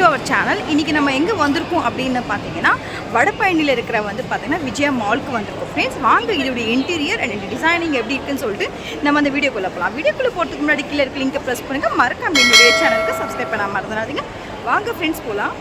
To our channel இன்றைக்கி நம்ம எங்கே வந்திருக்கோம் அப்படின்னு பார்த்தீங்கன்னா வடபழனியில் இருக்கிற வந்து பார்த்தீங்கன்னா விஜயா மால்க்கு வந்திருக்கோம். ஃப்ரெண்ட்ஸ் வாங்க இதோடைய இன்டீரியர் அண்ட் டிசைனிங் எப்படி இருக்குன்னு சொல்லிட்டு நம்ம அந்த வீடியோக்குள்ளே போகலாம் வீடியோக்குள்ளே போகிறதுக்கு முன்னாடி கீழே இருக்க லிங்க்கை ப்ரெஸ் பண்ணுங்கள் மறக்காம என்னுடைய சேனலுக்கு சப்ஸ்கிரைப் பண்ணாமல் மறந்துடாதீங்க. வாங்க ஃப்ரெண்ட்ஸ் போகலாம்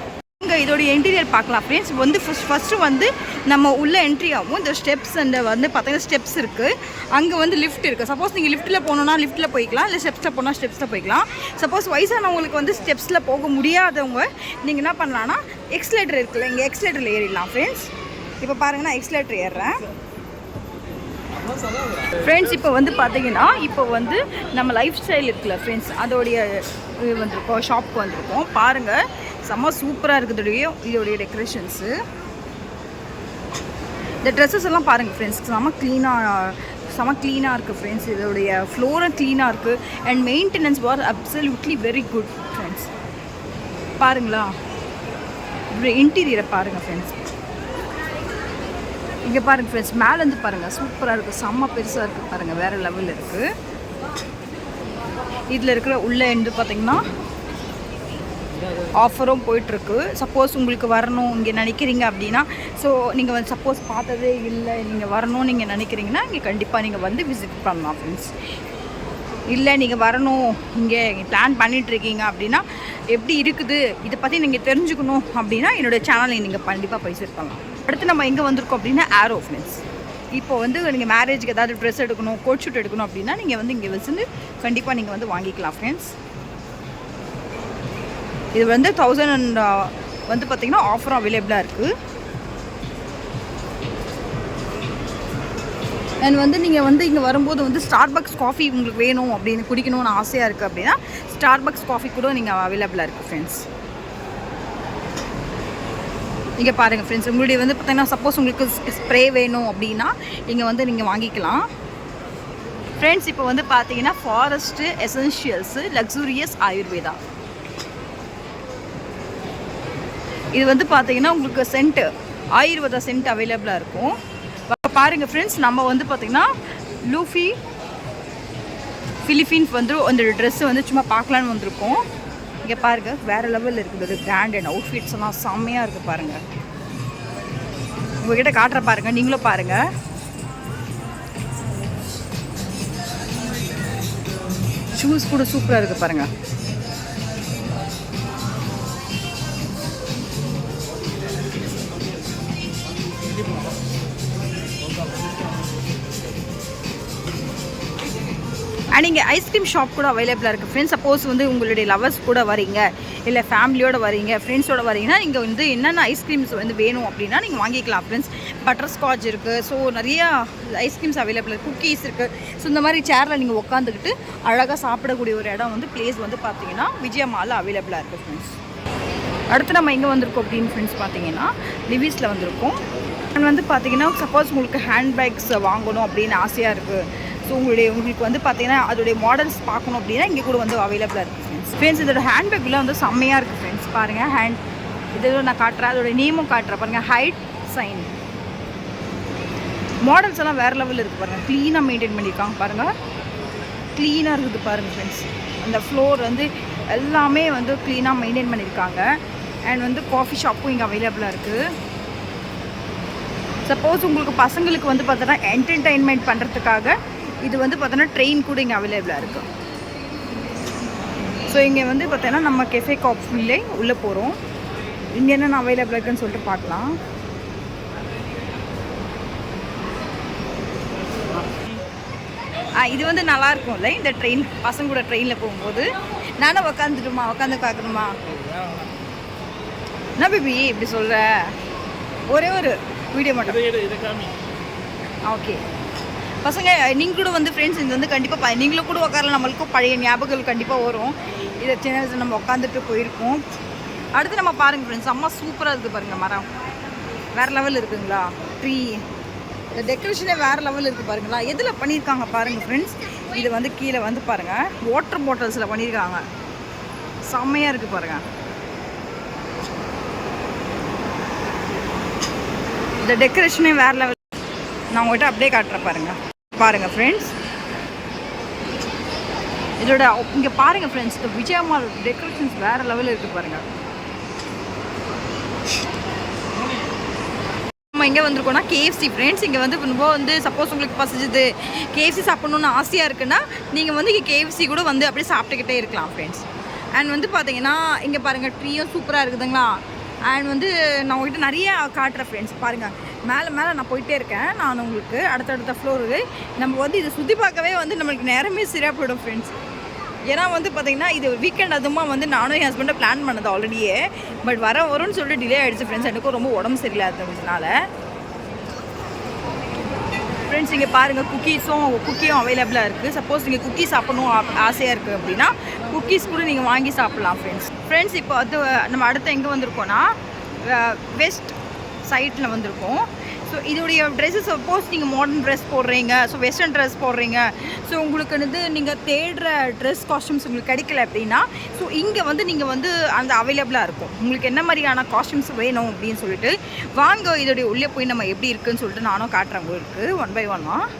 இங்கே இதோட இன்டீரியர் பார்க்கலாம் ஃப்ரெண்ட்ஸ் வந்து ஃபஸ்ட் ஃபஸ்ட்டு வந்து நம்ம உள்ளே என்ட்ரி ஆகும் இந்த ஸ்டெப்ஸ் அந்த வந்து பார்த்தீங்கன்னா ஸ்டெப்ஸ் இருக்குது அங்கே வந்து லிஃப்ட் இருக்குது சப்போஸ் நீங்கள் லிஃப்ட்டில் போகணுன்னா லிஃப்ட்டில் போய்க்கலாம் இல்லை ஸ்டெப்ஸில் போனால் ஸ்டெப்ஸில் போய்க்கலாம். சப்போஸ் வயசானவங்களுக்கு வந்து ஸ்டெப்ஸில் போக முடியாதவங்க நீங்கள் என்ன பண்ணலான்னா எக்ஸ்லேட்டர் இருக்குல்ல இங்கே எக்ஸ்லேட்டரில் ஏறிடலாம் ஃப்ரெண்ட்ஸ் இப்போ பாருங்கள் நான் எக்ஸ்லேட்டர் ஏறுறேன். ஃப்ரெண்ட்ஸ் இப்போ வந்து பார்த்தீங்கன்னா இப்போ வந்து நம்ம லைஃப் ஸ்டைல் இருக்குல்ல ஃப்ரெண்ட்ஸ் அதோடைய இது வந்திருக்கோம் ஷாப்புக்கு வந்திருக்கோம். பாருங்கள் செம்ம சூப்பராக இருக்குதுடைய இதோடைய டெக்கரேஷன்ஸு இந்த ட்ரெஸ்ஸஸ் எல்லாம் பாருங்கள் ஃப்ரெண்ட்ஸ் செம்ம க்ளீனாக செம்ம க்ளீனாக இருக்குது ஃப்ரெண்ட்ஸ் இதோடைய ஃப்ளோரும் க்ளீனாக இருக்குது and maintenance was absolutely very good friends பாருங்களா? இன்டீரியரை பாருங்கள் ஃப்ரெண்ட்ஸ் இங்கே பாருங்கள் ஃப்ரெண்ட்ஸ் மேலேருந்து பாருங்கள் சூப்பராக இருக்குது செம்ம பெருசாக இருக்குது பாருங்கள் வேறு லெவலில் இருக்குது இதில் இருக்கிற உள்ள எண்டு பார்த்தீங்கன்னா ஆஃபரும் போயிட்டுருக்கு சப்போஸ் உங்களுக்கு வரணும் இங்கே நினைக்கிறீங்க அப்படின்னா ஸோ நீங்கள் வந்து சப்போஸ் பார்த்ததே இல்லை நீங்கள் வரணும்னு நீங்கள் நினைக்கிறீங்கன்னா இங்கே கண்டிப்பாக நீங்கள் வந்து விசிட் பண்ணலாம் ஃப்ரெண்ட்ஸ் இல்லை நீங்கள் வரணும் இங்கே பிளான் பண்ணிகிட்ருக்கீங்க அப்படின்னா எப்படி இருக்குது? இதை பற்றி நீங்கள் தெரிஞ்சுக்கணும் அப்படின்னா என்னோடய சேனலை நீங்கள் கண்டிப்பாக போய் விசிட் பண்ணலாம். அடுத்து நம்ம எங்கே வந்திருக்கோம் அப்படின்னா ஏரோ ஃப்ரெண்ட்ஸ் இப்போ வந்து நீங்கள் மேரேஜுக்கு ஏதாவது ட்ரெஸ் எடுக்கணும் கோட் ஷூட் எடுக்கணும் அப்படின்னா நீங்கள் வந்து இங்கே வச்சுருந்து கண்டிப்பாக நீங்கள் வந்து வாங்கிக்கலாம் ஃப்ரெண்ட்ஸ் இது வந்து தௌசண்ட் அண்ட் uh, வந்து பார்த்தீங்கன்னா ஆஃபரும் அவைலபிளாக இருக்குது அண்ட் வந்து நீங்கள் வந்து இங்கே வரும்போது வந்து ஸ்டார் பக்ஸ் காஃபி உங்களுக்கு வேணும் அப்படின்னு குடிக்கணும்னு ஆசையாக இருக்குது அப்படின்னா ஸ்டார் பக்ஸ் காஃபி கூட நீங்கள் அவைலபிளாக இருக்குது ஃப்ரெண்ட்ஸ் இங்கே பாருங்கள் ஃப்ரெண்ட்ஸ் உங்களுடைய வந்து பார்த்தீங்கன்னா சப்போஸ் உங்களுக்கு ஸ்ப்ரே வேணும் அப்படின்னா இங்கே வந்து நீங்கள் வாங்கிக்கலாம். ஃப்ரெண்ட்ஸ் இப்போ வந்து பார்த்தீங்கன்னா ஃபாரஸ்ட்டு எசென்ஷியல்ஸு லக்ஸூரியஸ் ஆயுர்வேதா. இது வந்து பார்த்தீங்கன்னா உங்களுக்கு சென்ட்டு ஆயுர்வேதா சென்ட் அவைலபிளாக இருக்கும். இப்போ பாருங்கள் ஃப்ரெண்ட்ஸ் நம்ம வந்து பார்த்திங்கன்னா லூஃபி ஃபிலிப்பீன்ஸ் வந்து அந்த ட்ரெஸ்ஸு வந்து சும்மா பார்க்கலான்னு வந்திருக்கோம். இங்கே பாருங்கள் வேறு லெவலில் இருக்குது. ஒரு கிராண்ட் அண்ட் அவுட்ஃபிட்ஸ் எல்லாம் செம்மையாக இருக்குது பாருங்கள் உங்ககிட்ட காட்டுற பாருங்கள் நீங்களும் பாருங்கள் ஷூஸ் கூட சூப்பராக இருக்குது பாருங்கள் அண்ட் இங்கே ஐஸ்கிரீம் ஷாப் கூட அவைலபிளாக இருக்குது ஃப்ரெண்ட்ஸ் சப்போஸ் வந்து உங்களுடைய லவர்ஸ் கூட வரீங்க. இல்லை ஃபேமிலியோடு வரீங்க ஃப்ரெண்ட்ஸோட வரீங்கன்னா நீங்கள் வந்து என்னென்ன ஐஸ்கிரீம்ஸ் வந்து வேணும் அப்படின்னா நீங்கள் வாங்கிக்கலாம் ஃப்ரெண்ட்ஸ் பட்டர் ஸ்காட்ச் இருக்குது ஸோ நிறையா ஐஸ்கிரீம்ஸ் அவைலபிள் இருக்குது குக்கீஸ் இருக்குது ஸோ இந்த மாதிரி சேரில் நீங்கள் உட்காந்துக்கிட்டு அழகாக சாப்பிடக்கூடிய ஒரு இடம் வந்து பிளேஸ் வந்து பார்த்தீங்கன்னா விஜயா மாலில் அவைலபிளாக இருக்குது ஃப்ரெண்ட்ஸ் அடுத்து நம்ம எங்கே வந்திருக்கோம் அப்படின்னு ஃப்ரெண்ட்ஸ் பார்த்தீங்கன்னா லிவிஸில் வந்திருக்கோம். அண்ட் வந்து பார்த்தீங்கன்னா சப்போஸ் உங்களுக்கு ஹேண்ட்பேக்ஸ் வாங்கணும் அப்படின்னு ஆசையாக இருக்குது ஸோ உங்களுடைய உங்களுக்கு வந்து பார்த்தீங்கன்னா அதோடைய மாடல்ஸ் பார்க்கணும் அப்படின்னா இங்கே கூட வந்து அவைலபிளாக இருக்குது ஃப்ரெண்ட்ஸ் ஃப்ரெண்ட்ஸ் இதோட ஹேண்ட்பேக்லாம் வந்து செம்மையாக இருக்குது ஃப்ரெண்ட்ஸ் பாருங்கள் ஹேண்ட் இது நான் காட்டுறேன். அதோட நேமும் காட்டுறேன். பாருங்கள் ஹைட் சைன் மாடல்ஸ் எல்லாம் வேறு லெவலில் இருக்குது பாருங்கள் க்ளீனாக மெயின்டைன் பண்ணியிருக்காங்க பாருங்கள் க்ளீனாக இருக்குது பாருங்கள் ஃப்ரெண்ட்ஸ் அந்த ஃப்ளோர் வந்து எல்லாமே வந்து க்ளீனாக மெயின்டைன் பண்ணியிருக்காங்க. அண்ட் வந்து காஃபி ஷாப்பும் இங்கே அவைலபிளாக இருக்குது சப்போஸ் உங்களுக்கு பசங்களுக்கு வந்து பார்த்தோன்னா என்டர்டெயின்மெண்ட் பண்ணுறதுக்காக இது வந்து பார்த்தோன்னா ட்ரெயின் கூட இங்கே அவைலபிளாக இருக்குது ஸோ இங்கே வந்து பார்த்தோன்னா நம்ம கெஃபே காஃபிலே உள்ளே போகிறோம் இங்கே என்னென்ன அவைலபிளாக இருக்குன்னு சொல்லிட்டு பார்க்கலாம். இது வந்து நல்லா இருக்கும்ல இந்த ட்ரெயின் பசங்க கூட ட்ரெயினில் போகும்போது? நானும் உக்காந்துட்டுமா உக்காந்து பார்க்கணுமா? என்ன பேபி இப்படி சொல்கிற ஒரே ஒரு வீடியோ மட்டும். ஓகே பசங்க நீங்கள் கூட வந்து ஃப்ரெண்ட்ஸ் இது வந்து கண்டிப்பாக நீங்களும் கூட உட்காரல நம்மளுக்கும் பழைய ஞாபகங்கள் கண்டிப்பாக வரும். இதை சின்ன வயசில் நம்ம உட்காந்துட்டு போயிருக்கோம் அடுத்து நம்ம பாருங்கள் ஃப்ரெண்ட்ஸ் அம்மா சூப்பராக இருக்குது பாருங்கள் மரம். வேறு லெவல் இருக்குங்களா? ட்ரீ இந்த டெக்கரேஷனே வேறு லெவல் இருக்குது பாருங்களா? எதில் பண்ணியிருக்காங்க பாருங்கள் ஃப்ரெண்ட்ஸ் இது வந்து கீழே வந்து பாருங்கள் வாட்டர் பாட்டில்ஸில் பண்ணியிருக்காங்க செம்மையாக இருக்குது பாருங்கள் இந்த டெக்கரேஷனே வேறு லெவல் நான் உங்கள்கிட்ட அப்படியே காட்டுறேன் பாருங்கள் பாருங்கள் ஃப்ரெண்ட்ஸ் இதோட இங்கே பாருங்கள் ஃப்ரெண்ட்ஸ் இந்த விஜயமால் டெக்கரேஷன்ஸ் வேறு லெவலில் இருக்குது பாருங்கள் நம்ம எங்கே வந்திருக்கோம்னா கேஎஃப்சி ஃப்ரெண்ட்ஸ் இங்கே வந்து ரொம்ப வந்து சப்போஸ் உங்களுக்கு பசிச்சுது. கேஎஃப்சி சாப்பிடணும்னு ஆசையாக இருக்குன்னா நீங்கள் வந்து இங்கே கேஎஃப்சி கூட வந்து அப்படியே சாப்பிட்டுக்கிட்டே இருக்கலாம் ஃப்ரெண்ட்ஸ் அண்ட் வந்து பார்த்தீங்கன்னா இங்கே பாருங்கள் ட்ரீயும் சூப்பராக இருக்குதுங்களா? அண்ட் வந்து நான் உங்கள்கிட்ட நிறைய காட்டுறேன் ஃப்ரெண்ட்ஸ் பாருங்கள் மேலே மேலே நான் போயிட்டே இருக்கேன். நான் உங்களுக்கு அடுத்தடுத்த ஃப்ளோருக்கு நம்ம வந்து இதை சுற்றி பார்க்கவே வந்து நம்மளுக்கு நேரமே சரியாக போயிடும் ஃப்ரெண்ட்ஸ் ஏன்னா வந்து பார்த்தீங்கன்னா இது வீக்கெண்ட் அதுமா வந்து நானும் என் ஹஸ்பண்டை பிளான் பண்ணது ஆல்ரெடியே பட் வர வரும்னு சொல்லிட்டு டிலே ஆகிடுச்சு ஃப்ரெண்ட்ஸ் எனக்கும் ரொம்ப உடம்பு சரியில்லாததுனால. ஃப்ரெண்ட்ஸ் இங்கே பாருங்கள் குக்கீஸும் குக்கியும் அவைலபிளாக இருக்குது சப்போஸ் நீங்கள் குக்கீ சாப்பிடணும் ஆசையாக இருக்குது அப்படின்னா குக்கீஸ் கூட நீங்கள் வாங்கி சாப்பிட்லாம் ஃப்ரெண்ட்ஸ் ஃப்ரெண்ட்ஸ் இப்போ வந்து நம்ம அடுத்து எங்கே வந்திருக்கோம்னா வெஸ்ட் சைட்டில் வந்திருக்கோம். ஸோ இதோடைய ட்ரெஸ்ஸு சப்போஸ் நீங்கள் மாடர்ன் ட்ரெஸ் போடுறீங்க. ஸோ வெஸ்டர்ன் ட்ரெஸ் போடுறீங்க. ஸோ உங்களுக்கு வந்து நீங்கள் தேடுற ட்ரெஸ் காஸ்டியூம்ஸ் உங்களுக்கு கிடைக்கல அப்படின்னா ஸோ இங்கே வந்து நீங்கள் வந்து அந்த அவைலபிளாக இருக்கும். உங்களுக்கு என்ன மாதிரியான காஸ்டியூம்ஸ் வேணும் அப்படின்னு சொல்லிட்டு வாங்க இதோடைய உள்ளே போய் நம்ம எப்படி இருக்குன்னு சொல்லிட்டு நானும் காட்டுறேன் உங்களுக்கு. ஒன் பை ஒன்னாக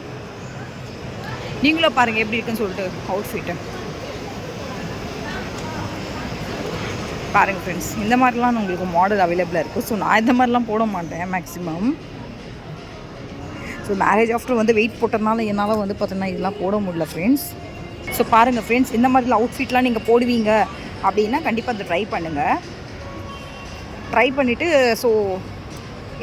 நீங்களும் பாருங்கள் எப்படி இருக்குன்னு சொல்லிட்டு அவுட்ஃபிட்டு பாருங்கள் ஃப்ரெண்ட்ஸ் இந்த மாதிரிலாம் உங்களுக்கு மாடல் அவைலபிளாக இருக்குது ஸோ நான் இந்த மாதிரிலாம் போட மாட்டேன் மேக்ஸிமம் ஸோ மேரேஜ் ஆஃப்டர் வந்து வெயிட் போட்டதுனால என்னால் வந்து பார்த்தீங்கன்னா இதெல்லாம் போட முடியல ஃப்ரெண்ட்ஸ் ஸோ பாருங்கள் ஃப்ரெண்ட்ஸ் இந்த மாதிரி அவுட்ஃபிட்லாம் நீங்கள் போடுவீங்க அப்படின்னா கண்டிப்பாக அதை ட்ரை பண்ணுங்கள் ட்ரை பண்ணிவிட்டு ஸோ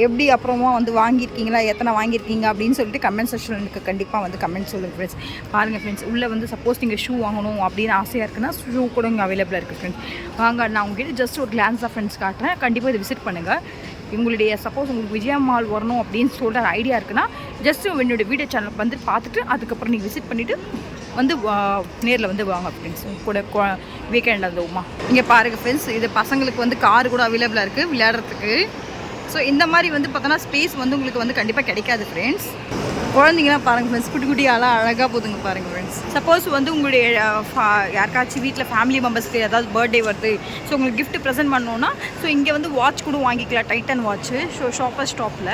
எப்படி அப்புறமா வந்து வாங்கியிருக்கீங்களா எத்தனை வாங்கியிருக்கீங்க அப்படின்னு சொல்லிட்டு கமெண்ட் செக்ஷனுக்கு கண்டிப்பாக வந்து கமெண்ட் சொல்லுங்கள் ஃப்ரெண்ட்ஸ் பாருங்கள் ஃப்ரெண்ட்ஸ் உள்ளே வந்து சப்போஸ் நீங்கள் ஷூ வாங்கணும் அப்படின்னு ஆசையாக இருக்குன்னா ஷூ கூட இங்கே அவைலபிளாக இருக்குது ஃப்ரெண்ட்ஸ் வாங்க நான் உங்ககிட்ட ஜஸ்ட் ஒரு கிளான்ஸாக ஃப்ரெண்ட்ஸ் காட்டுறேன். கண்டிப்பாக இதை விசிட் பண்ணுங்கள் உங்களுடைய சப்போஸ் உங்களுக்கு விஜயா மால் வரணும் அப்படின்னு சொல்கிற ஐடியா இருக்குன்னா ஜஸ்ட் என்னோட வீடியோ சேனல் வந்து பார்த்துட்டு அதுக்கப்புறம் நீங்கள் விசிட் பண்ணிவிட்டு வந்து நேரில் வந்து வாங்க ஃப்ரெண்ட்ஸ் கூட வீக்கெண்ட் அந்த உமா. இங்கே பாருங்கள் ஃப்ரெண்ட்ஸ் இது பசங்களுக்கு வந்து கார் கூட அவைலபிளாக இருக்குது விளையாடுறதுக்கு. ஸோ இந்த மாதிரி வந்து பார்த்தோன்னா ஸ்பேஸ் வந்து உங்களுக்கு வந்து கண்டிப்பாக கிடைக்காது ஃப்ரெண்ட்ஸ் குழந்தைங்களாம் பாருங்கள் ஃப்ரெண்ட்ஸ் குட்டி குட்டியாலாம் அழகாக போதுங்க பாருங்கள் ஃப்ரெண்ட்ஸ் சப்போஸ் வந்து உங்களுடைய யாருக்காச்சும் வீட்டில் ஃபேமிலி மெம்பர்ஸ்க்கு ஏதாவது பர்த்டே வருது. ஸோ உங்களுக்கு கிஃப்ட் ப்ரெசென்ட் பண்ணோன்னா ஸோ இங்கே வந்து வாட்ச் கூட வாங்கிக்கலாம். டைட்டன் வாட்ச்சு ஸோ ஷாப்பர் ஸ்டாப்பில்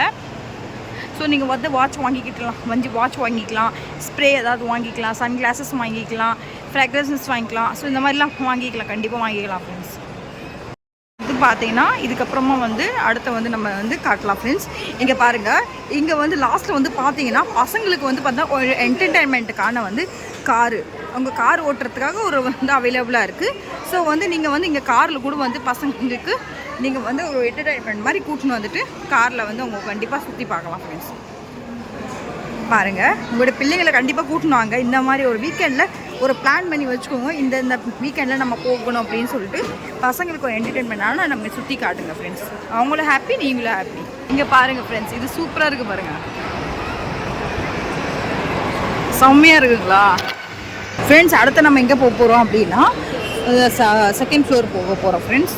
ஸோ நீங்கள் வந்து வாட்ச் வாங்கிக்கிட்டலாம். வந்து வாட்ச் வாங்கிக்கலாம். ஸ்ப்ரே ஏதாவது வாங்கிக்கலாம். சன் கிளாஸஸ் வாங்கிக்கலாம். ஃப்ராக்ரன்சஸ் வாங்கிக்கலாம். ஸோ இந்த மாதிரிலாம் வாங்கிக்கலாம். கண்டிப்பாக வாங்கிக்கலாம் ஃப்ரெண்ட்ஸ் பார்த்தீங்கன்னா இதுக்கப்புறமா வந்து அடுத்த வந்து நம்ம வந்து காட்டலாம் ஃப்ரெண்ட்ஸ் இங்கே பாருங்கள் இங்கே வந்து லாஸ்ட்டில் வந்து பார்த்தீங்கன்னா பசங்களுக்கு வந்து பார்த்தா ஒரு என்டர்டைன்மெண்ட்டுக்கான வந்து காரு. அவங்க கார் ஓட்டுறதுக்காக ஒரு வந்து அவைலபிளாக இருக்குது ஸோ வந்து நீங்கள் வந்து இங்கே காரில் கூட வந்து பசங்களுக்கு நீங்கள் வந்து ஒரு என்டர்டைன்மெண்ட் மாதிரி கூட்டின்னு வந்துட்டு காரில் வந்து அவங்க கண்டிப்பாக சுற்றி பார்க்கலாம் ஃப்ரெண்ட்ஸ் பாருங்கள் உங்களோட பிள்ளைங்களை கண்டிப்பாக கூட்டின்னு வாங்க. இந்த மாதிரி ஒரு வீக்கெண்டில் ஒரு பிளான் பண்ணி வச்சுக்கோங்க. இந்த இந்த வீக்கெண்டில் நம்ம போகணும் அப்படின்னு சொல்லிட்டு பசங்களுக்கு ஒரு என்டர்டெயின்மெண்ட் ஆனால் நம்ம சுற்றி காட்டுங்க ஃப்ரெண்ட்ஸ் அவங்களும் ஹாப்பி நீங்களும் ஹாப்பி இங்கே பாருங்கள் ஃப்ரெண்ட்ஸ் இது சூப்பராக இருக்குது பாருங்கள் செம்மையாக இருக்குங்களா? ஃப்ரெண்ட்ஸ் அடுத்து நம்ம எங்கே போக போகிறோம் அப்படின்னா செகண்ட் ஃப்ளோர் போக போகிறோம் ஃப்ரெண்ட்ஸ்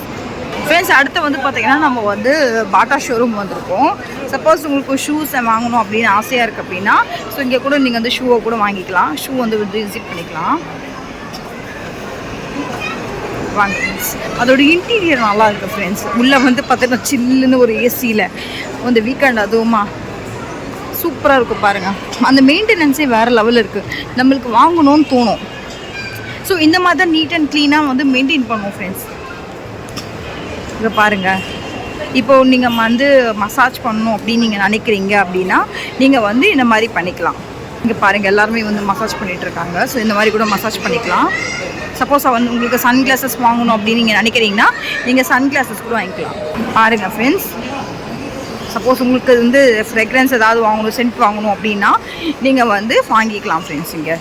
ஃப்ரெண்ட்ஸ் அடுத்து வந்து பார்த்தீங்கன்னா நம்ம வந்து பாட்டா ஷோரூம் வந்திருக்கோம். சப்போஸ் உங்களுக்கு ஷூஸ் வாங்கணும் அப்படின்னு ஆசையாக இருக்குது அப்படின்னா ஸோ இங்கே கூட நீங்கள் வந்து ஷூவை கூட வாங்கிக்கலாம். ஷூ வந்து வந்து விசிட் பண்ணிக்கலாம். வாங்க ஃப்ரெண்ட்ஸ் அதோட இன்டீரியர் நல்லா இருக்குது ஃப்ரெண்ட்ஸ் உள்ளே வந்து பார்த்தீங்கன்னா சில்லுன்னு ஒரு ஏசியில் வந்து வீக்கெண்ட் அதுவுமா சூப்பராக இருக்கும் பாருங்கள் அந்த மெயின்டெனன்ஸே வேறு லெவலில் இருக்குது நம்மளுக்கு வாங்கணும்னு தோணும். ஸோ இந்த மாதிரி தான் நீட் அண்ட் க்ளீனாக வந்து மெயின்டைன் பண்ணுவோம் ஃப்ரெண்ட்ஸ் இருக்கு பாருங்கள் இப்போ நீங்கள் வந்து மசாஜ் பண்ணணும் அப்படின்னு நீங்கள் நினைக்கிறீங்க அப்படின்னா நீங்கள் வந்து இந்த மாதிரி பண்ணிக்கலாம். இங்கே பாருங்கள் எல்லாருமே வந்து மசாஜ் பண்ணிட்டு இருக்காங்க. ஸோ இந்த மாதிரி கூட மசாஜ் பண்ணிக்கலாம். சப்போஸ் வந்து உங்களுக்கு சன் கிளாஸஸ் வாங்கணும் அப்படின்னு நீங்கள் நினைக்கிறீங்கன்னா நீங்கள் சன் கிளாஸஸ் கூட வாங்கிக்கலாம். பாருங்கள் ஃப்ரெண்ட்ஸ் சப்போஸ் உங்களுக்கு வந்து ஃப்ரெக்ரன்ஸ் ஏதாவது வாங்கணும் சென்ட் வாங்கணும் அப்படின்னா நீங்கள் வந்து வாங்கிக்கலாம் ஃப்ரெண்ட்ஸ் இங்கே.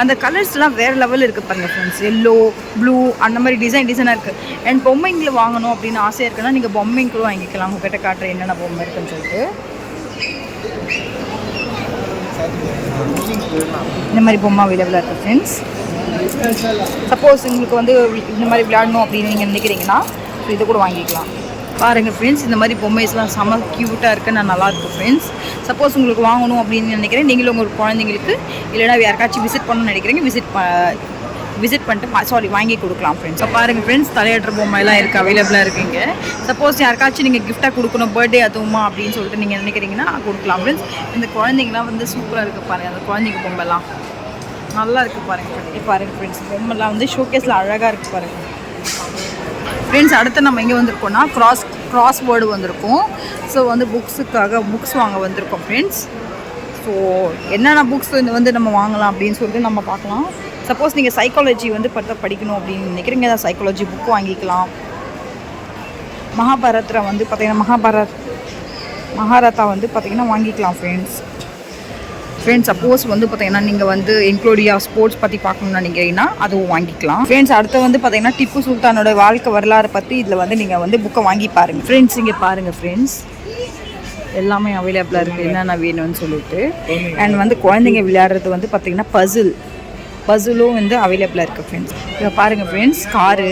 அந்த கலர்ஸ்லாம் வேறு லெவலில் இருக்குது பாருங்க ஃப்ரெண்ட்ஸ் எல்லோ ப்ளூ அந்த மாதிரி டிசைன் டிசைனாக இருக்குது அண்ட் பொம்மைங்களை வாங்கணும் அப்படின்னு ஆசையாக இருக்குன்னா நீங்கள் பொம்மைங்க கூட வாங்கிக்கலாம். உங்ககிட்ட காட்டுற என்னென்ன பொம்மை இருக்குன்னு சொல்லிட்டு. இந்த மாதிரி பொம்மை அவைலபிளாக இருக்குது ஃப்ரெண்ட்ஸ் சப்போஸ் உங்களுக்கு வந்து இந்த மாதிரி விளையாடணும் அப்படின்னு நீங்கள் நினைக்கிறீங்கன்னா இது இதை கூட வாங்கிக்கலாம். பாருங்கள் ஃப்ரெண்ட்ஸ் இந்த மாதிரி பொம்மைஸ்லாம் செம க்யூட்டாக இருக்குது நான் நல்லாயிருக்கும் ஃப்ரெண்ட்ஸ் சப்போஸ் உங்களுக்கு வாங்கணும் அப்படின்னு நினைக்கிறேன். நீங்களும் உங்கள் குழந்தைங்களுக்கு இல்லைனா யாருக்காச்சும் விசிட் பண்ணணும்னு நினைக்கிறீங்க விசிட் விசிட் பண்ணிட்டு சாரி வாங்கி கொடுக்கலாம் ஃப்ரெண்ட்ஸ் பாருங்கள் ஃப்ரெண்ட்ஸ் தலையாட்டுற பொம்மைலாம் இருக்குது அவைலபிளாக இருக்குங்க. சப்போஸ் யாருக்காச்சும் நீங்கள் கிஃப்ட்டாக கொடுக்கணும் பர்த்டே அதுவுமா அப்படின்னு சொல்லிட்டு நீங்கள் நினைக்கிறீங்கன்னா கொடுக்கலாம் ஃப்ரெண்ட்ஸ் இந்த குழந்தைங்கலாம் வந்து சூப்பராக இருக்குது பாருங்கள் அந்த குழந்தைங்க பொம்மைலாம். நல்லா இருக்குது பாருங்கள் பாருங்கள் ஃப்ரெண்ட்ஸ் பொம்மைலாம் வந்து ஷோகேஸில் அழகாக இருக்குது பாருங்கள் ஃப்ரெண்ட்ஸ் அடுத்து நம்ம எங்கே வந்திருக்கோம்னா கிராஸ் கிராஸ் வேர்டு வந்திருக்கோம். ஸோ வந்து புக்ஸுக்காக புக்ஸ் வாங்க வந்திருக்கோம் ஃப்ரெண்ட்ஸ் ஸோ என்னென்ன புக்ஸ் வந்து வந்து நம்ம வாங்கலாம் அப்படின்னு சொல்லிட்டு நம்ம பார்க்கலாம். சப்போஸ் நீங்கள் சைக்காலஜி வந்து பற்ற படிக்கணும் அப்படின்னு நினைக்கிறீங்க ஏதாவது சைக்காலஜி புக் வாங்கிக்கலாம். மகாபாரத்தில் வந்து பார்த்திங்கன்னா மகாபாரத் மகாரதா வந்து பார்த்திங்கன்னா வாங்கிக்கலாம் ஃப்ரெண்ட்ஸ் ஃப்ரெண்ட்ஸ் சப்போஸ் வந்து பார்த்தீங்கன்னா நீங்கள் வந்து இன்க்ளூடியா ஸ்போர்ட்ஸ் பற்றி பார்க்கணும்னு நினைக்கிறீங்கன்னா அதுவும் வாங்கிக்கலாம். ஃப்ரெண்ட்ஸ் அடுத்து வந்து பார்த்தீங்கன்னா திப்பு சுல்தானோட வாழ்க்கை வரலாறு பற்றி இதில் வந்து நீங்கள் வந்து புக்கை வாங்கி பாருங்கள் ஃப்ரெண்ட்ஸ் இங்கே பாருங்கள் ஃப்ரெண்ட்ஸ் எல்லாமே அவைலபிளாக இருக்குது என்னென்ன வேணும்னு சொல்லிட்டு. அண்ட் வந்து குழந்தைங்க விளையாடுறது வந்து பார்த்தீங்கன்னா பசில் பசிலும் வந்து அவைலபிளாக இருக்குது ஃப்ரெண்ட்ஸ் இப்போ பாருங்கள் ஃப்ரெண்ட்ஸ் காரு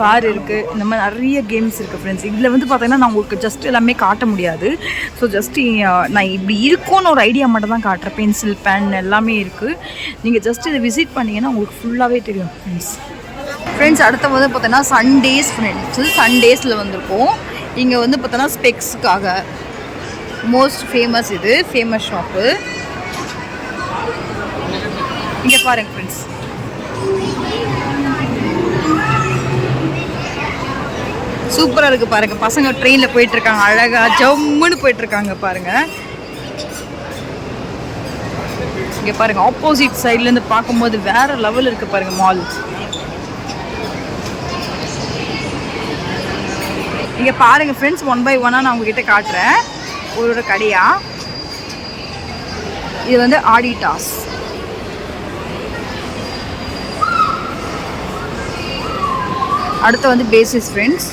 கார் இருக்குது இந்த மாதிரி நிறைய கேம்ஸ் இருக்குது ஃப்ரெண்ட்ஸ் இதில் வந்து பார்த்தீங்கன்னா நான் உங்களுக்கு ஜஸ்ட் எல்லாமே காட்ட முடியாது. ஸோ ஜஸ்ட் நான் இப்படி இருக்கும்னு ஒரு ஐடியா மட்டும் தான் காட்டுறேன். பென்சில் பென் எல்லாமே இருக்குது நீங்கள் ஜஸ்ட் இதை விசிட் பண்ணிங்கன்னா உங்களுக்கு ஃபுல்லாகவே தெரியும் ஃப்ரெண்ட்ஸ் ஃப்ரெண்ட்ஸ் அடுத்த வந்து பார்த்தீங்கன்னா சண்டேஸ் ஃப்ரெண்ட்ஸு சண்டேஸில் வந்திருக்கோம். இங்கே வந்து பார்த்தோன்னா ஸ்பெக்ஸுக்காக மோஸ்ட் ஃபேமஸ் இது ஃபேமஸ் ஷாப்பு இங்கே பாருங்க ஃப்ரெண்ட்ஸ் சூப்பராக இருக்குது பாருங்க. பசங்க ட்ரெயினில் போயிட்டுருக்காங்க. அழகாக ஜம்முன்னு போயிட்டுருக்காங்க பாருங்க. இங்கே பாருங்க ஆப்போசிட் சைட்லேருந்து பார்க்கும்போது வேற லெவல் இருக்கு பாருங்க மால் இங்கே பாருங்க ஃப்ரெண்ட்ஸ் ஒன் பை ஒன்னாக நான் உங்ககிட்ட காட்டுறேன். ஒரு கடையாக கடையா. இது வந்து ஆடிட்டாஸ் அடுத்து வந்து பேசிஸ் ஃப்ரெண்ட்ஸ்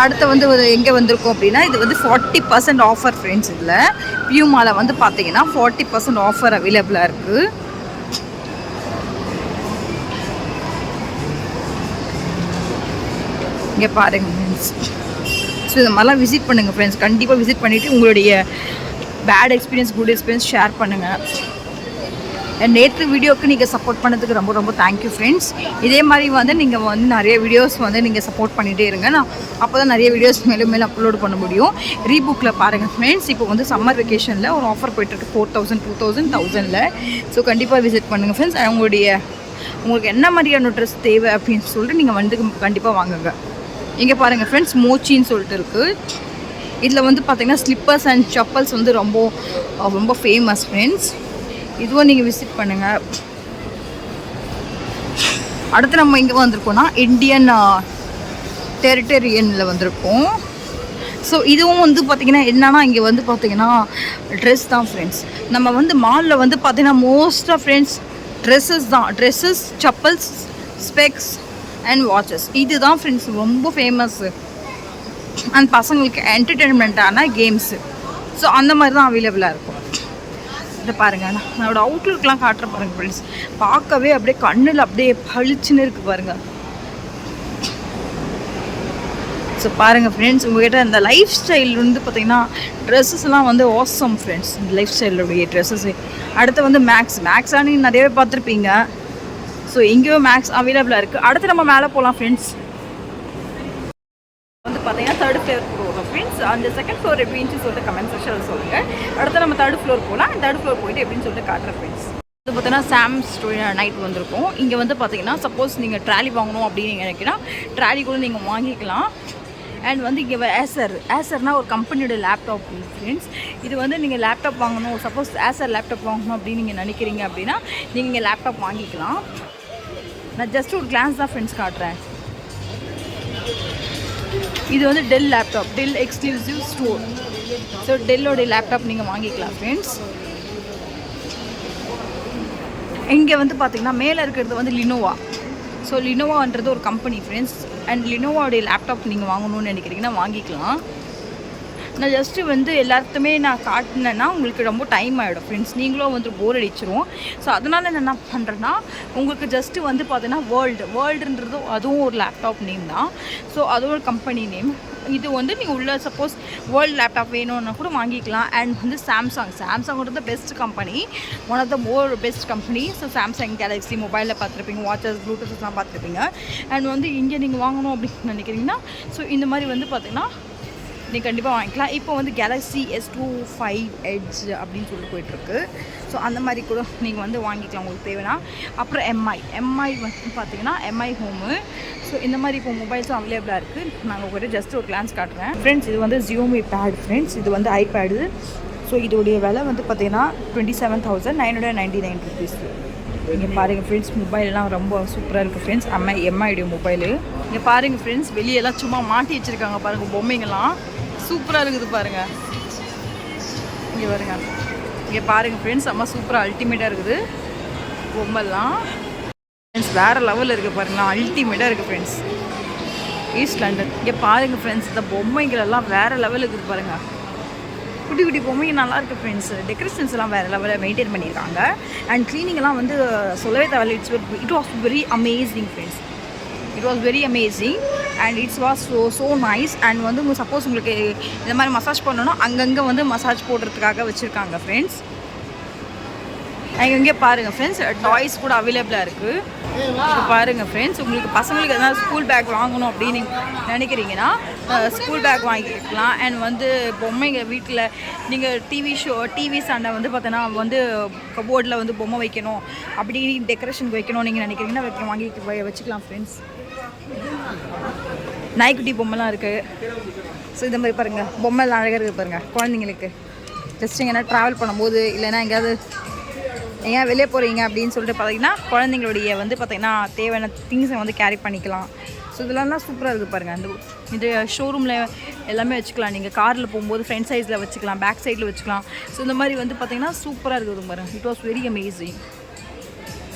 அடுத்து வந்து ஒரு எங்கே வந்திருக்கோம் அப்படின்னா இது வந்து ஃபார்ட்டி பர்சன்ட் ஆஃபர் ஃப்ரெண்ட்ஸ் இதில். பியூமாவில் வந்து பார்த்தீங்கன்னா ஃபார்ட்டி பர்சன்ட் ஆஃபர் அவைலபிளாக இருக்குது இங்கே பாருங்க ஃப்ரெண்ட்ஸ் ஸோ இந்த மாதிரிலாம் விசிட் பண்ணுங்கள் ஃப்ரெண்ட்ஸ் கண்டிப்பாக விசிட் பண்ணிவிட்டு உங்களுடைய bad experience good experience share பண்ணுங்கள் நேற்று வீடியோக்கு நீங்கள் சப்போர்ட் பண்ணதுக்கு ரொம்ப ரொம்ப தேங்க்யூ ஃப்ரெண்ட்ஸ் இதே மாதிரி வந்து நீங்கள் வந்து நிறைய வீடியோஸ் வந்து நீங்கள் சப்போர்ட் பண்ணிகிட்டே இருங்க. நான் அப்போ தான் நிறைய வீடியோஸ் மேலும் மேலும் அப்லோட் பண்ண முடியும். ரீபுக்கில் பாருங்கள் ஃப்ரெண்ட்ஸ் இப்போ வந்து சம்மர் வெக்கேஷனில் ஒரு ஆஃபர் போயிட்டுருக்கு ஃபோர் தௌசண்ட் டூ தௌசண்ட் தௌசண்டில் ஸோ கண்டிப்பாக விசிட் பண்ணுங்கள் ஃப்ரெண்ட்ஸ் உங்களுடைய உங்களுக்கு என்ன மாதிரியான ட்ரெஸ் தேவை அப்படின்னு சொல்லிட்டு நீங்கள் வந்து கண்டிப்பாக வாங்குங்க. இங்கே பாருங்கள் ஃப்ரெண்ட்ஸ் மோச்சின்னு சொல்லிட்டு இருக்குது இதில் வந்து பார்த்திங்கன்னா ஸ்லிப்பர்ஸ் அண்ட் செப்பல்ஸ் வந்து ரொம்ப ரொம்ப ஃபேமஸ் ஃப்ரெண்ட்ஸ் இதுவும் நீங்கள் விசிட் பண்ணுங்கள் அடுத்து நம்ம இங்கே வந்திருக்கோம்னா இந்தியன் டெரிட்டரியனில் வந்திருக்கோம். ஸோ இதுவும் வந்து பார்த்திங்கன்னா என்னன்னா இங்கே வந்து பார்த்திங்கன்னா ட்ரெஸ் தான் ஃப்ரெண்ட்ஸ் நம்ம வந்து மாலில் வந்து பார்த்திங்கன்னா மோஸ்ட் ஆஃப் ஃப்ரெண்ட்ஸ் ட்ரெஸ்ஸஸ் தான். Dresses chappals specs and watches இதுதான் ஃப்ரெண்ட்ஸ் ரொம்ப ஃபேமஸ்ஸு அண்ட் பசங்களுக்கு என்டர்டெயின்மெண்ட்டான கேம்ஸு ஸோ அந்த மாதிரி தான் அவைலபிளாக இருக்கும். இதை பாருங்கள் நான் என்னோட அவுட்லுக்லாம் காட்டுறேன் பாருங்கள் ஃப்ரெண்ட்ஸ் பார்க்கவே அப்படியே கண்ணில் அப்படியே பளிச்சுன்னு இருக்குது பாருங்கள் ஸோ பாருங்கள் ஃப்ரெண்ட்ஸ் உங்கள்கிட்ட இந்த லைஃப் ஸ்டைல் வந்து பார்த்தீங்கன்னா ட்ரெஸ்ஸஸ்லாம் வந்து ஓசம் ஃப்ரெண்ட்ஸ் இந்த லைஃப் ஸ்டைலுடைய ட்ரெஸ்ஸஸ்ஸு அடுத்து வந்து மேக்ஸ் மேக்ஸாக நீங்கள் நிறையவே பார்த்துருப்பீங்க. ஸோ எங்கேயோ மேக்ஸ் அவைலபிளாக இருக்குது அடுத்து நம்ம மேலே போகலாம் ஃப்ரெண்ட்ஸ் வந்து பார்த்தீங்கன்னா தேர்ட் ஃப்ளோர் போகும் ஃப்ரெண்ட்ஸ் அந்த செகண்ட் ஃப்ளோர் எப்படின்னு சொல்லிட்டு கமெண்ட் செக்ஷனில் சொல்லுங்கள் அடுத்து நம்ம தேர்ட் ஃப்ளோர் போகலாம் தேர்ட் ஃப்ளோர் போயிட்டு எப்படின்னு சொல்லிட்டு காட்டுறேன் ஃப்ரெண்ட்ஸ் இது பார்த்தீங்கன்னா சாம்ஸ் நைட் வந்திருக்கும். இங்கே வந்து பார்த்தீங்கன்னா சப்போஸ் நீங்கள் ட்ராலி வாங்கணும் அப்படின்னு நீங்கள் நினைக்கிறா ட்ராலி கூட நீங்கள் வாங்கிக்கலாம். அண்ட் வந்து இங்கே ஏசர் ஏசர்னால் ஒரு கம்பெனியோட லேப்டாப் ஃப்ரெண்ட்ஸ் இது வந்து நீங்கள் லேப்டாப் வாங்கணும். சப்போஸ் ஏசர் லேப்டாப் வாங்கணும் அப்படின்னு நீங்கள் நினைக்கிறீங்க அப்படின்னா நீங்கள் லேப்டாப் வாங்கிக்கலாம். நான் ஜஸ்ட் ஒரு கிளாஸ் தான் ஃப்ரெண்ட்ஸ் காட்டுறேன். இது வந்து Dell laptop Dell exclusive store so டெல்லோடைய laptop நீங்கள் வாங்கிக்கலாம் ஃப்ரெண்ட்ஸ் இங்கே வந்து பார்த்தீங்கன்னா மேலே இருக்கிறது வந்து லினோவா ஸோ லினோவான்றது ஒரு கம்பெனி ஃப்ரெண்ட்ஸ் அண்ட் லினோவாவுடைய லேப்டாப் நீங்கள் வாங்கணும்னு நினைக்கிறீங்கன்னா வாங்கிக்கலாம். நான் ஜஸ்ட்டு வந்து எல்லாத்துக்குமே நான் காட்டினேன்னா உங்களுக்கு ரொம்ப டைம் ஆகிடும் ஃப்ரெண்ட்ஸ் நீங்களும் வந்து போர் அடிச்சிரும். ஸோ அதனால் நான் என்ன பண்ணுறேன்னா உங்களுக்கு ஜஸ்ட்டு வந்து பார்த்தீங்கன்னா வேர்ல்டு வேர்ல்டுன்றது அதுவும் ஒரு லேப்டாப் நேம் தான். ஸோ அதுவும் ஒரு கம்பெனி நேம் இது வந்து நீங்கள் உள்ள சப்போஸ் வேர்ல்டு லேப்டாப் வேணும்னா கூட வாங்கிக்கலாம். அண்ட் வந்து Samsung சாம்சங்கிறது best company one of the more best company so Samsung Galaxy மொபைலில் பார்த்துருப்பீங்க வாட்சஸ் ப்ளூடூத்ஸ்லாம் பார்த்துருப்பீங்க அண்ட் வந்து இங்கே நீங்கள் வாங்கணும் அப்படின்னு நினைக்கிறீங்கன்னா ஸோ இந்த மாதிரி வந்து பார்த்திங்கன்னா நீங்கள் கண்டிப்பாக வாங்கிக்கலாம். இப்போ வந்து Galaxy S two five edge அப்படின்னு சொல்லிட்டு போயிட்டுருக்கு. ஸோ அந்த மாதிரி கூட நீங்கள் வந்து வாங்கிக்கலாம் உங்களுக்கு தேவைன்னா. அப்புறம் எம்ஐ எம்ஐ வந்து பார்த்தீங்கன்னா எம்ஐ ஹோமு ஸோ இந்த மாதிரி இப்போ மொபைல்ஸும் அவைலபிளாக இருக்குது நாங்கள் ஒரு ஜஸ்ட் ஒரு கிளான்ஸ் காட்டுறேன். ஃப்ரெண்ட்ஸ் இது வந்து ஜியோமி பேட் ஃப்ரெண்ட்ஸ் இது வந்து ஐபேடு ஸோ இதோடைய விலை வந்து பார்த்தீங்கன்னா twenty seven thousand nine hundred ninety nine rupees இங்கே பாருங்கள் ஃப்ரெண்ட்ஸ் மொபைல்லாம் ரொம்ப சூப்பராக இருக்குது ஃப்ரெண்ட்ஸ் எம்ஐ எம்ஐடைய மொபைலு இங்கே பாருங்கள் ஃப்ரெண்ட்ஸ் வெளியெல்லாம் சும்மா மாட்டி வச்சுருக்காங்க பாருங்கள் பொம்மைங்கள்லாம். சூப்பராக இருக்குது பாருங்கள் இங்கே பாருங்க. இங்கே பாருங்கள் ஃப்ரெண்ட்ஸ் அம்மா சூப்பராக அல்டிமேட்டாக இருக்குது. பொம்மெல்லாம் ஃப்ரெண்ட்ஸ் வேறு லெவலில் இருக்குது பாருங்களா அல்டிமேட்டாக இருக்குது ஃப்ரெண்ட்ஸ் ஈஸ்ட் லண்டன் இங்கே பாருங்கள் ஃப்ரெண்ட்ஸ் இந்த பொம்மைங்களெல்லாம் வேறு லெவலில் இருக்குது பாருங்கள் குட்டி குட்டி பொம்மைங்க நல்லா இருக்கு ஃப்ரெண்ட்ஸ் டெக்கரேஷன்ஸ் எல்லாம் வேறு லெவலில் மெயின்டைன் பண்ணியிருக்காங்க. அண்ட் க்ளீனிங்லாம் வந்து சொல்லவே தேவையில்ல. It's it was very amazing friends it was very amazing and it's was so so nice and வந்து உங்கள் சப்போஸ் உங்களுக்கு இந்த மாதிரி மசாஜ் பண்ணணும்னா அங்கங்கே வந்து மசாஜ் போடுறதுக்காக வச்சுருக்காங்க ஃப்ரெண்ட்ஸ் இங்கே பாருங்கள் ஃப்ரெண்ட்ஸ் டாய்ஸ் கூட அவைலபிளாக இருக்குது பாருங்கள் ஃப்ரெண்ட்ஸ் உங்களுக்கு பசங்களுக்கு எதனா ஸ்கூல் பேக் வாங்கணும் அப்படின்னு நினைக்கிறீங்கன்னா ஸ்கூல் பேக் வாங்கிக்கலாம். அண்ட் வந்து பொம்மைங்க வீட்டில் நீங்கள் டிவி ஷோ டிவி சண்டை வந்து பார்த்தோன்னா வந்து கபோர்டில் வந்து பொம்மை வைக்கணும். அப்படின்னு டெக்கரேஷனுக்கு வைக்கணும் நீங்கள் நினைக்கிறீங்கன்னா வைக்க வாங்கி வச்சுக்கலாம் ஃப்ரெண்ட்ஸ் நாய்க்குட்டி பொம்மைலாம் இருக்குது ஸோ இந்த மாதிரி பாருங்கள் பொம்மைலாம் அழகாக இருக்குது பாருங்கள் குழந்தைங்களுக்கு. ஜஸ்ட் எங்கன்னா ட்ராவல் பண்ணும்போது இல்லைன்னா எங்கேயாவது எங்கேயா வெளியே போகிறீங்க அப்படின்னு சொல்லிட்டு பார்த்தீங்கன்னா குழந்தைங்களுடைய வந்து பார்த்தீங்கன்னா தேவையான திங்ஸை வந்து கேரி பண்ணிக்கலாம். ஸோ இதெல்லாம் சூப்பராக இருக்குது பாருங்கள் அந்த இது ஷோரூமில் எல்லாமே வச்சுக்கலாம். நீங்கள் காரில் போகும்போது ஃப்ரண்ட் சைஸில் வச்சுக்கலாம் பேக் சைடில் வச்சுக்கலாம். ஸோ இந்த மாதிரி வந்து பார்த்தீங்கன்னா சூப்பராக இருக்குது பாருங்கள் it was very amazing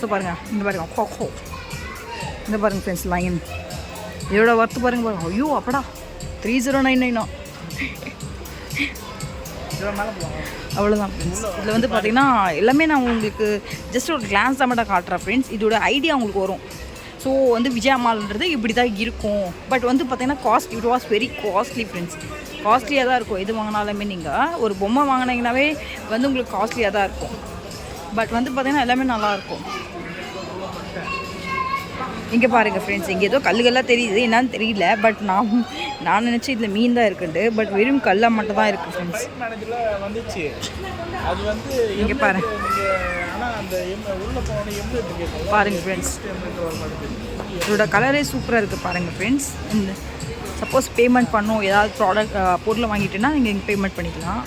so பாருங்கள் இந்த பாருங்க. ஹோ இந்த பாருங்கள் ஃப்ரெண்ட்ஸ் லைன் இதோட ஒர்த்து பாருங்க பாருங்க. ஐயோ அப்படா. த்ரீ ஜீரோ நைன் நைனா அவ்வளோதான் ஃப்ரெண்ட்ஸ் இதில் வந்து பார்த்தீங்கன்னா எல்லாமே நான் உங்களுக்கு ஜஸ்ட் ஒரு கிளான்ஸ் தான் மட்டும் காட்டுறேன் ஃப்ரெண்ட்ஸ் இதோட ஐடியா உங்களுக்கு வரும். ஸோ வந்து விஜயமால்ன்றது இப்படி தான் இருக்கும். பட் வந்து பார்த்தீங்கன்னா cost it was very costly friends காஸ்ட்லியாக தான் இருக்கும். எது வாங்கினாலுமே நீங்கள் ஒரு பொம்மை வாங்கினீங்கன்னாவே வந்து உங்களுக்கு காஸ்ட்லியாக தான் இருக்கும். பட் வந்து பார்த்தீங்கன்னா எல்லாமே நல்லாயிருக்கும் இங்கே பாருங்கள் ஃப்ரெண்ட்ஸ் இங்கே ஏதோ கல்லுகள்லாம் தெரியுது என்னன்னு தெரியல பட் நான் நான் நினச்சேன் இதில் மீன் தான் இருக்குன்ட்டு பட் வெறும் கல்லாக மட்டும் தான் இருக்குது ஃப்ரெண்ட்ஸ் வந்துச்சு. அது வந்து இங்கே பாரு. நீங்க ஆனா அந்த எம் உள்ள போன எம்லெட் கேட்கும் பாருங்க ஃப்ரெண்ட்ஸ் இதோட கலரே சூப்பராக இருக்குது பாருங்கள் ஃப்ரெண்ட்ஸ் இந்த சப்போஸ் பேமெண்ட் பண்ணும் ஏதாவது ப்ராடக்ட் பொருளை வாங்கிட்டேன்னா நீங்கள் இங்கே பேமெண்ட் பண்ணிக்கலாம்.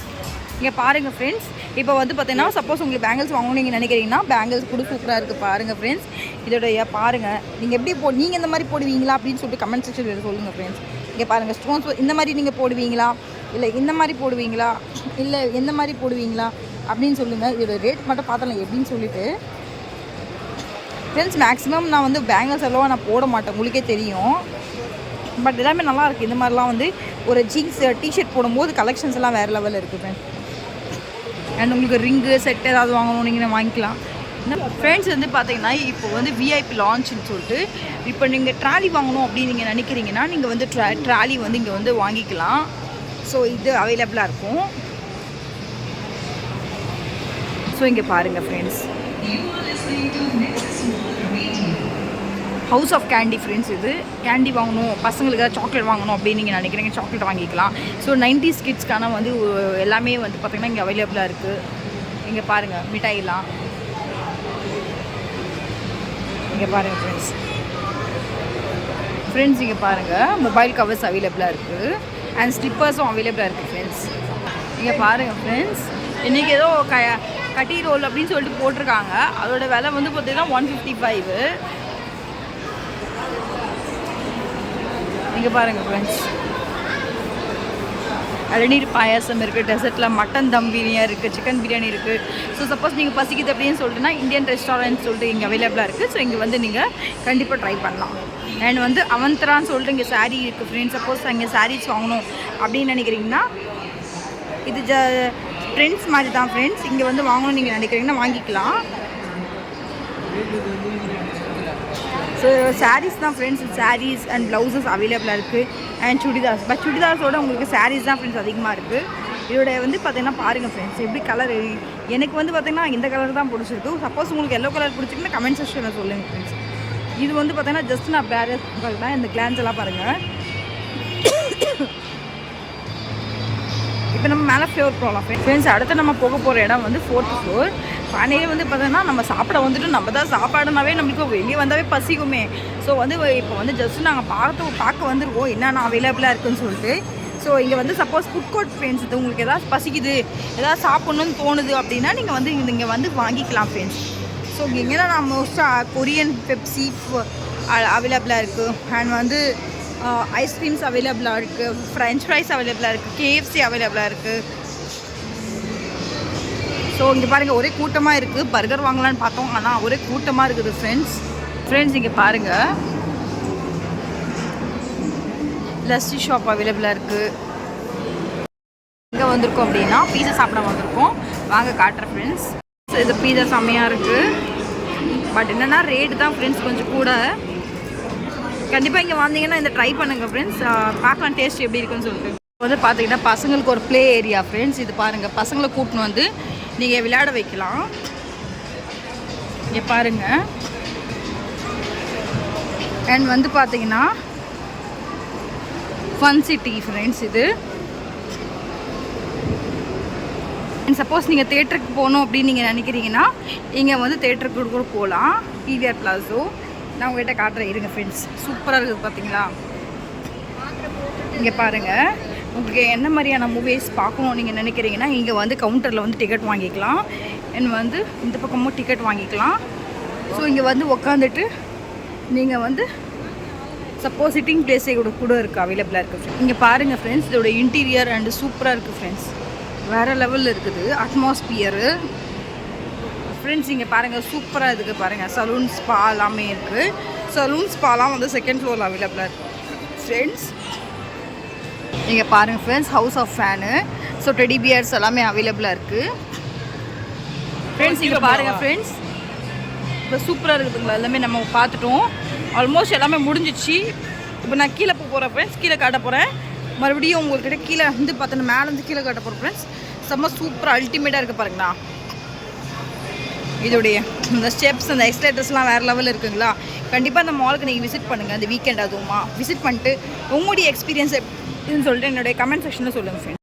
இங்கே பாருங்கள் ஃப்ரெண்ட்ஸ் இப்போ வந்து பார்த்தீங்கன்னா சப்போஸ் உங்களுக்கு பேங்கிள்ஸ் வாங்கணும் நீங்கள் நினைக்கிறீங்கன்னா பேங்கிள்ஸ் கூட சூப்பராக இருக்குது பாருங்கள் ஃப்ரெண்ட்ஸ் இதோடைய பாருங்கள் நீங்கள் எப்படி போ நீங்கள் இந்த மாதிரி போடுவீங்களா அப்படின்னு சொல்லிட்டு கமெண்ட் செக்ஷனில் சொல்லுங்கள் ஃப்ரெண்ட்ஸ் இங்கே பாருங்கள் ஸ்டோன்ஸ் இந்த மாதிரி நீங்கள் போடுவீங்களா? இல்லை இந்த மாதிரி போடுவீங்களா? இல்லை எந்த மாதிரி போடுவீங்களா? அப்படின்னு சொல்லுங்கள் இதோட ரேட் மட்டும் பார்த்தலாம் எப்படின்னு சொல்லிட்டு. ஃப்ரெண்ட்ஸ் மேக்ஸிமம் நான் வந்து பேங்கிள்ஸ் எல்லாம் நான் போட மாட்டேன். உங்களுக்கே தெரியும். பட் எல்லாமே நல்லா இருக்குது இந்த மாதிரிலாம் வந்து ஒரு ஜீன்ஸ் டிஷர்ட் போடும்போது கலெக்ஷன்ஸ் எல்லாம் வேறு லெவலில் இருக்குது ஃப்ரெண்ட்ஸ் அண்ட் உங்களுக்கு ரிங்கு செட் ஏதாவது வாங்கணும் நீங்கள் வாங்கிக்கலாம். ஃப்ரெண்ட்ஸ் வந்து பார்த்தீங்கன்னா இப்போ வந்து விஐபி லான்ச்னு சொல்லிட்டு இப்போ நீங்கள் ட்ராலி வாங்கணும் அப்படின்னு நீங்கள் நினைக்கிறீங்கன்னா நீங்கள் வந்து ட்ரா ட்ராலி வந்து இங்கே வந்து வாங்கிக்கலாம். ஸோ இது அவைலபிளாக இருக்கும். ஸோ இங்கே பாருங்கள் friends house of candy friends இது. கேண்டி வாங்கணும் பசங்களுக்கு ஏதாவது சாக்லேட் வாங்கணும் அப்படின்னு நீங்கள் நினைக்கிறீங்க சாக்லேட் வாங்கிக்கலாம். ஸோ நைன்டிஸ் கிட்ஸ்க்கான வந்து எல்லாமே வந்து பார்த்திங்கன்னா இங்கே அவைலபிளாக இருக்குது இங்கே பாருங்கள் மிட்டாயெல்லாம் இங்கே பாருங்கள் ஃப்ரெண்ட்ஸ் ஃப்ரெண்ட்ஸ் இங்கே பாருங்கள் மொபைல் கவர்ஸ் அவைலபிளாக இருக்குது அண்ட் ஸ்லிப்பர்ஸும் அவைலபிளாக இருக்குது ஃப்ரெண்ட்ஸ் இங்கே பாருங்கள் ஃப்ரெண்ட்ஸ் இன்றைக்கி ஏதோ க கட்டி ரோல் அப்படின்னு சொல்லிட்டு போட்டிருக்காங்க. அதோட விலை வந்து பார்த்தீங்கன்னா ஒன் ஃபிஃப்டி ஃபைவ் இங்கே பாருங்கள் ஃப்ரெண்ட்ஸ் இளநீர் பாயாசம் இருக்குது டெசர்ட்டில் மட்டன் தம் பிரியாணி இருக்குது சிக்கன் பிரியாணி இருக்குது ஸோ சப்போஸ் நீங்கள் பசிக்குது அப்படின்னு சொல்லிட்டுனா இந்தியன் ரெஸ்டாரண்ட் சொல்லிட்டு இங்கே அவைலபிளாக இருக்குது ஸோ இங்கே வந்து நீங்கள் கண்டிப்பாக ட்ரை பண்ணலாம். அண்ட் வந்து அவந்தரான்னு சொல்லிட்டு இங்கே சாரீ இருக்குது ஃப்ரெண்ட்ஸ் சப்போஸ் அங்கே சாரீஸ் வாங்கணும் அப்படின்னு நினைக்கிறீங்கன்னா இது ஜ ஃப்ரெண்ட்ஸ் மாதிரி தான் ஃப்ரெண்ட்ஸ் இங்கே வந்து வாங்கணும்னு நீங்கள் நினைக்கிறீங்கன்னா வாங்கிக்கலாம். ஸோ சாரீஸ் தான் ஃப்ரெண்ட்ஸ் சாரீஸ் அண்ட் ப்ளவுசஸ் அவைலபிளாக இருக்குது அண்ட் சுடிதார்ஸ். பட் சுடிதார்ஸோட உங்களுக்கு சாரீஸ் தான் ஃப்ரெண்ட்ஸ் அதிகமாக இருக்குது இதோட வந்து பார்த்தீங்கன்னா பாருங்கள் ஃப்ரெண்ட்ஸ் எப்படி கலர் எனக்கு வந்து பார்த்தீங்கன்னா இந்த கலர் தான் பிடிச்சிருக்கு. சப்போஸ் உங்களுக்கு எல்லோ கலர் பிடிச்சிருக்குன்னா கமெண்ட் செக்ஷனில் சொல்லுங்கள் ஃப்ரெண்ட்ஸ் இது வந்து பார்த்தீங்கன்னா ஜஸ்ட் நான் பேரஸ் தான் இந்த கிளான்ஸ் எல்லாம் பாருங்கள் இப்போ நம்ம மேலே ஃப்ளோர் போகலாம். ஃப்ரெண்ட்ஸ் அடுத்து நம்ம போக போகிற இடம் வந்து ஃபோர்த் ஃப்ளோர் ஃபைனலி வந்து பார்த்தோன்னா நம்ம சாப்பிட வந்துட்டு நம்ம தான் சாப்பாடுனாவே நம்மளுக்கு வெளியே வந்தாவே பசிக்குமே. ஸோ வந்து இப்போ வந்து ஜஸ்ட் நாங்கள் பார்த்து பார்க்க வந்துருக்கோம். என்னென்ன அவைலபிளாக இருக்குன்னு சொல்லிட்டு. ஸோ இங்கே வந்து சப்போஸ் ஃபுட் கோர்ட் ஃப்ரெண்ட்ஸ் இது உங்களுக்கு எதாவது பசிக்குது எதாவது சாப்பிட்ணுன்னு தோணுது அப்படின்னா நீங்கள் வந்து இங்கே வந்து வாங்கிக்கலாம் ஃப்ரெண்ட்ஸ் ஸோ இங்கே நான் மோஸ்ட்டாக கொரியன் பெப்சி அவைலபிளாக இருக்குது அண்ட் வந்து ஐஸ்கிரீம்ஸ் அவைலபிளாக இருக்குது ஃப்ரெஞ்ச் ஃப்ரைஸ் அவைலபிளாக இருக்குது கேஎஃப்சி அவைலபிளாக இருக்குது ஸோ இங்கே பாருங்கள் ஒரே கூட்டமாக இருக்குது பர்கர் வாங்கலான்னு பார்த்தோம் ஆனால் ஒரே கூட்டமாக இருக்குது ஃப்ரெண்ட்ஸ் ஃப்ரெண்ட்ஸ் இங்கே பாருங்கள் லஸ்ஸி ஷாப் அவைலபிளாக இருக்குது எங்கே வந்திருக்கோம் அப்படின்னா பீஸா சாப்பிட வந்திருக்கோம். வாங்க காட்டுற ஃப்ரெண்ட்ஸ் இது பீஸா செம்மையாக இருக்குது பட் என்னென்னா ரேட்டு தான் ஃப்ரெண்ட்ஸ் கொஞ்சம் கூட. கண்டிப்பாக இங்கே வந்தீங்கன்னா இந்த ட்ரை பண்ணுங்கள் ஃப்ரெண்ட்ஸ் பார்க்கலாம் டேஸ்ட் எப்படி இருக்குன்னு சொல்லிட்டு. வந்து பார்த்தீங்கன்னா பசங்களுக்கு ஒரு ப்ளே ஏரியா ஃப்ரெண்ட்ஸ் இது பாருங்கள் பசங்களை கூட்டின்னு வந்து நீங்கள் விளையாட வைக்கலாம். இங்கே பாருங்கள் அண்ட் வந்து பார்த்தீங்கன்னா ஃபன் சிட்டி ஃப்ரெண்ட்ஸ் இது. அண்ட் சப்போஸ் நீங்கள் தேட்டருக்கு போகணும் அப்படின்னு நீங்கள் நினைக்கிறீங்கன்னா இங்கே வந்து தேட்டருக்கு கூட போகலாம். பிவிஆர் பிளாஸோ நான் உங்கள்கிட்ட காட்டுறேன் இருங்க ஃப்ரெண்ட்ஸ் சூப்பராக இருக்குது பார்த்தீங்களா இங்கே பாருங்கள் உங்களுக்கு என்ன மாதிரியான மூவிஸ் பார்க்கணும் நீங்கள் நினைக்கிறீங்கன்னா இங்கே வந்து கவுண்டரில் வந்து டிக்கெட் வாங்கிக்கலாம். அண்ட் வந்து இந்த பக்கமும் டிக்கெட் வாங்கிக்கலாம். ஸோ இங்கே வந்து உக்காந்துட்டு நீங்கள் வந்து சப்போஸ் சிட்டிங் பிளேஸே கூட கூட இருக்குது அவைலபிளாக இருக்குது இங்கே பாருங்கள் ஃப்ரெண்ட்ஸ் இதோட இன்டீரியர் அண்டு சூப்பராக இருக்குது ஃப்ரெண்ட்ஸ் வேறு லெவலில் இருக்குது அட்மாஸ்பியரு ஃப்ரெண்ட்ஸ் இங்கே பாருங்கள் சூப்பராக இருக்குது பாருங்கள் சலூன் ஸ்பா எல்லாமே இருக்குது சலூன் ஸ்பாலாம் வந்து செகண்ட் ஃப்ளோரில் அவைலபிளாக இருக்குது ஃப்ரெண்ட்ஸ் இங்கே பாருங்கள் friends house of fun so teddy bears எல்லாமே அவைலபிளாக இருக்குது ஃப்ரெண்ட்ஸ் இங்கே பாருங்கள் ஃப்ரெண்ட்ஸ் இப்போ சூப்பராக இருக்குதுங்களா? எல்லாமே நம்ம பார்த்துட்டோம். ஆல்மோஸ்ட் எல்லாமே முடிஞ்சிச்சு. இப்போ நான் கீழே போக போகிறேன் ஃப்ரெண்ட்ஸ் கீழே காட்ட போகிறேன் மறுபடியும் உங்கள்கிட்ட கீழே வந்து பார்த்தோன்னா மேலேருந்து கீழே காட்ட போகிறேன் ஃப்ரெண்ட்ஸ் செம்ம சூப்பராக அல்டிமேட்டாக இருக்குது பாருங்களா? இதோடைய இந்த ஸ்டெப்ஸ் அந்த எக்ஸ்லேட்டர்ஸ்லாம் வேறு லெவலில் இருக்குங்களா? கண்டிப்பாக அந்த மாலுக்கு நீங்கள் விசிட் பண்ணுங்கள் அந்த வீக்கெண்ட் அதுவுமா. விசிட் பண்ணிட்டு உங்களுடைய எக்ஸ்பீரியன்ஸ் எப்படின்னு சொல்லிட்டு என்னுடைய கமெண்ட் செக்ஷனில் சொல்லுங்கள் ஃப்ரெண்ட்ஸ்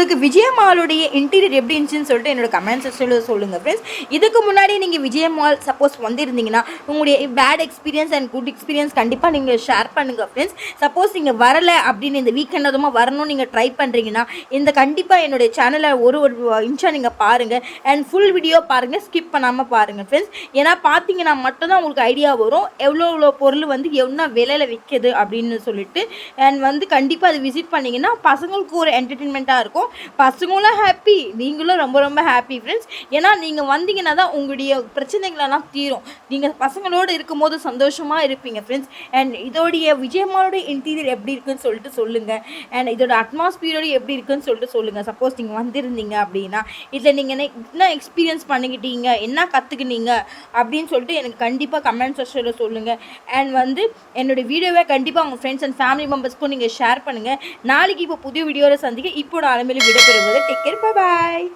உங்களுக்கு விஜயமாலுடைய இன்டீரியர் எப்படி இருந்துச்சுன்னு சொல்லிட்டு என்னோட கமெண்ட் செக்ஷனில் சொல்லுங்கள் ஃப்ரெண்ட்ஸ் இதுக்கு முன்னாடி நீங்கள் விஜயமால் சப்போஸ் வந்திருந்தீங்கன்னா உங்களுடைய bad experience and good experience கண்டிப்பாக நீங்கள் ஷேர் பண்ணுங்கள் ஃப்ரெண்ட்ஸ் சப்போஸ் நீங்கள் வரலை அப்படின்னு இந்த வீக்கெண்ட் அதுமாக வரணும்னு நீங்கள் ட்ரை பண்ணுறீங்கன்னா இந்த கண்டிப்பாக என்னுடைய சேனலை ஒரு ஒரு இன்ச்சாக நீங்கள் பாருங்கள் அண்ட் ஃபுல் வீடியோ பாருங்கள் ஸ்கிப் பண்ணாமல் பாருங்கள் ஃப்ரெண்ட்ஸ் ஏன்னா பார்த்தீங்கன்னா மட்டும்தான் உங்களுக்கு ஐடியா வரும். எவ்வளோ எவ்வளோ பொருள் வந்து எவ்வளோ விலையில் விற்கிது அப்படின்னு சொல்லிட்டு அண்ட் வந்து கண்டிப்பாக அதை விசிட் பண்ணிங்கன்னா பசங்களுக்கு ஒரு என்டர்டெயின்மெண்ட்டாக இருக்கும். பசங்களும் ஹாப்பி நீங்களும் ரொம்ப ரொம்ப ஹாப்பி ஃப்ரெண்ட்ஸ் ஏன்னா நீங்கள் வந்தீங்கன்னா தான் உங்களுடைய பிரச்சனைகளெல்லாம் தீரும். நீங்கள் பசங்களோடு இருக்கும்போது சந்தோஷமாக இருப்பீங்க ஃப்ரெண்ட்ஸ் அண்ட் இதோடைய விஜயமாலோட இன்டீரியர் எப்படி இருக்குன்னு சொல்லிட்டு சொல்லுங்கள் அண்ட் இதோட அட்மாஸ்பியரோட எப்படி இருக்குன்னு சொல்லிட்டு சொல்லுங்கள் சப்போஸ் நீங்கள் வந்திருந்தீங்க அப்படின்னா இதில் நீங்கள் என்ன என்ன எக்ஸ்பீரியன்ஸ் பண்ணிக்கிட்டீங்க? என்ன கற்றுக்குனீங்க அப்படின்னு சொல்லிட்டு எனக்கு கண்டிப்பாக கமெண்ட் செக்ஷனில் சொல்லுங்கள் அண்ட் வந்து என்னோட வீடியோவை கண்டிப்பாக உங்கள் ஃப்ரெண்ட்ஸ் அண்ட் ஃபேமிலி மெம்பர்ஸ்க்கும் நீங்கள் ஷேர் பண்ணுங்கள் நாளைக்கு இப்போ புதிய வீடியோவில் சந்திக்க இப்போ நான் அலமையில விடைபெறுவது டேக் கேர் பாய்